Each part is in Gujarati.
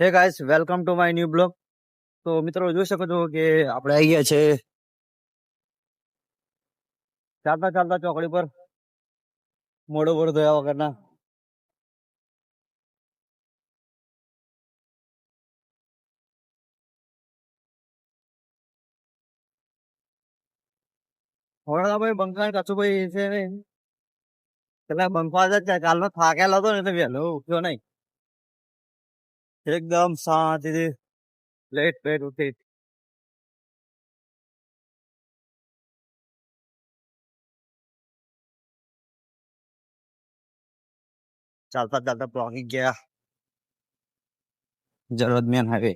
hey guys welcome to my new blog તો મિત્રો જોઈ શકો છો કે આપણે આવી ગયા છે ચાલતા ચાલતા ચોકડી પર મોડો મોડો ધોયા વગરના હોડા ભાઈ બંકા કચ્છું ભાઈ છે ને પેલા બંકવા જ છે કાલનો થાકેલો હતો ને એટલે વહેલો ઉઠ્યો નહીં एकदम शांति लेट पेट उठी चलता चलता ब्लॉगिंग गया ज़रूरत में हाईवे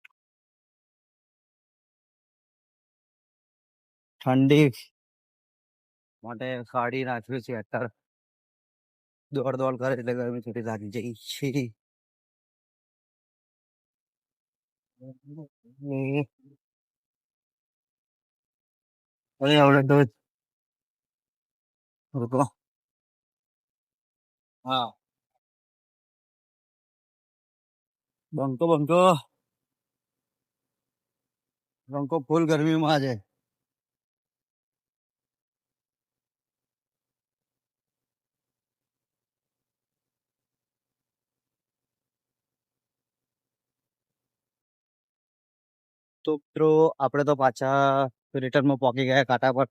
ઠંડી માટે કાઢી નાખ્યું છે અત્યારે દોડ દોડ કરે એટલે ગરમી થોડી લાગી જાય છે અરે આવડે તો રૂકો હા બંકો બંકો બંકો ફૂલ ગરમીમાં છે તો મિત્રો આપણે તો પાછા રિટર્નમાં પહોંચી ગયા કાંટા પર.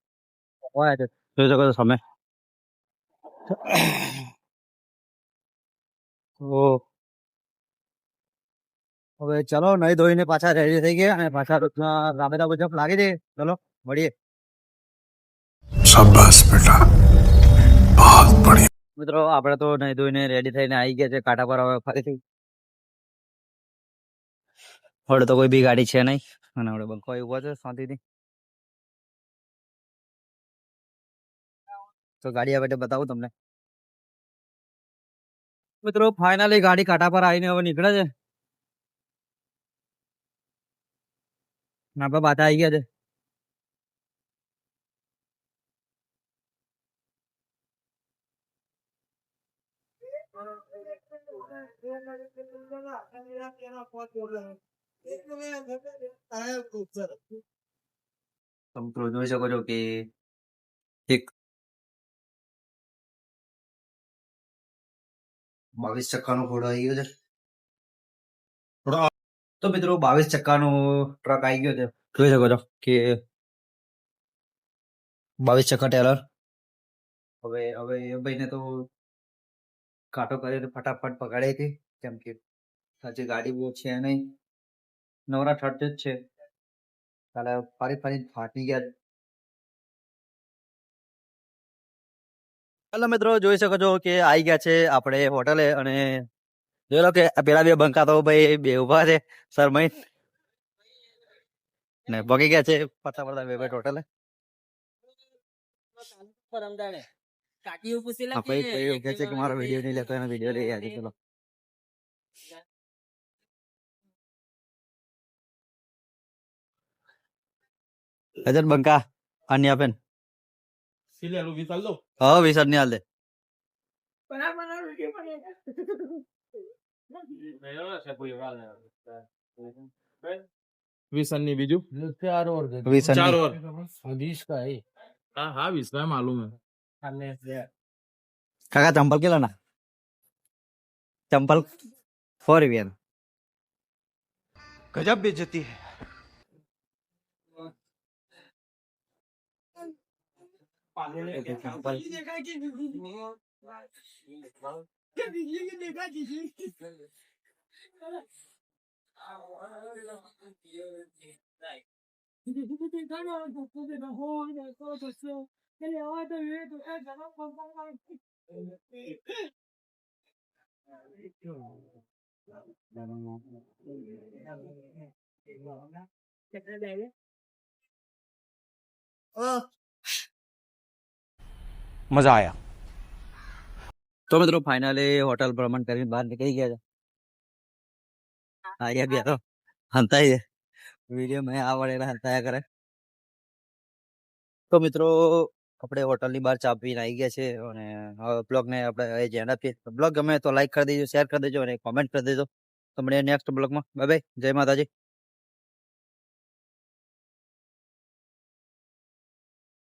હોય છે જોઈ શકો છો તમે. તો હવે ચલો નહીં ધોઈને પાછા રેડી થઈ ગયા અને પાછા રામેદા મુજબ લાગી દે ચલો મળીએ. શાબાશ બેટા. બહુત બઢિયા. મિત્રો આપણે તો નહીં ધોઈને રેડી થઈને આવી ગયા છે કાંટા પર હવે ફરીથી. હવે તો કોઈ બી ગાડી છે નહીં અને આપણે બંકો ઊભો છે શાંતિથી. તો ગાડી આવે બતાવું તમને. મિત્રો ફાઇનલી ગાડી કાંટા પર આવીને હવે નીકળે છે. અને બાતા આવી ગયા છે. તો મિત્રો જોઈ શકો છો કે એક બાવીસ ચક્કાનો ઘોડો આવી ગયો છે. તો મિત્રો બાવીસ ચક્કાનો ટ્રક આવી ગયો છે. જોઈ શકો છો કે બાવીસ ચક્કા ટેલર. હવે હવે એ ભાઈને તો કાંટો કરીને ફટાફટ પકડાઈ હતી. કેમ કે હજી ગાડી બહુ છે નહીં. નવરા ઠરતે જ છે. કાલે ફરી ફરી ફાટી ગયા. હેલો મિત્રો જોઈ શકો છો કે આવી ગયા છે આપણે હોટલે અને જોઈ લો કે પેલા બે બંકા તો ભાઈ બે ઊભા છે શરમાઈ. ને ભગી ગયા છે પતા પડતા બે ભાઈ હોટલે. કાકી પૂછેલા આ ભાઈ ભાઈ એવું કહે છે કે મારો વીડિયો નહીં લેતો એનો વિડિયો લઈ આજે ચલો. અજર બંકા અન્ય આપેન Silialo Vitaldo. હા વિસર ની હાલ દે વીસ ની બીજું વિસર ચાર ની. ઓવર बीस का है हाँ हाँ बीस का है मालूम है કાકા ચંપલ કેટલા ના ચંપલ ફોર વીર गजब बेचती है Ờ, મજા આયા. તો મિત્રો ફાઇનલી હોટલ ભ્રમણ કરીને બહાર નીકળી ગયા છે. આયા ગયા તો હંતાઈ વીડિયો મેં આ વડે હંતાયા કરે. તો મિત્રો આપણે હોટલની બહાર ચા પીને આવી ગયા છે અને હવે બ્લોગને આપણે જ એન્ડ આપીએ. બ્લોગ ગમે તો લાઇક કરી દેજો શેર કરી દેજો અને કોમેન્ટ કરી દેજો. તો મળીએ નેક્સ્ટ બ્લોગમાં બાય બાય જય માતાજી.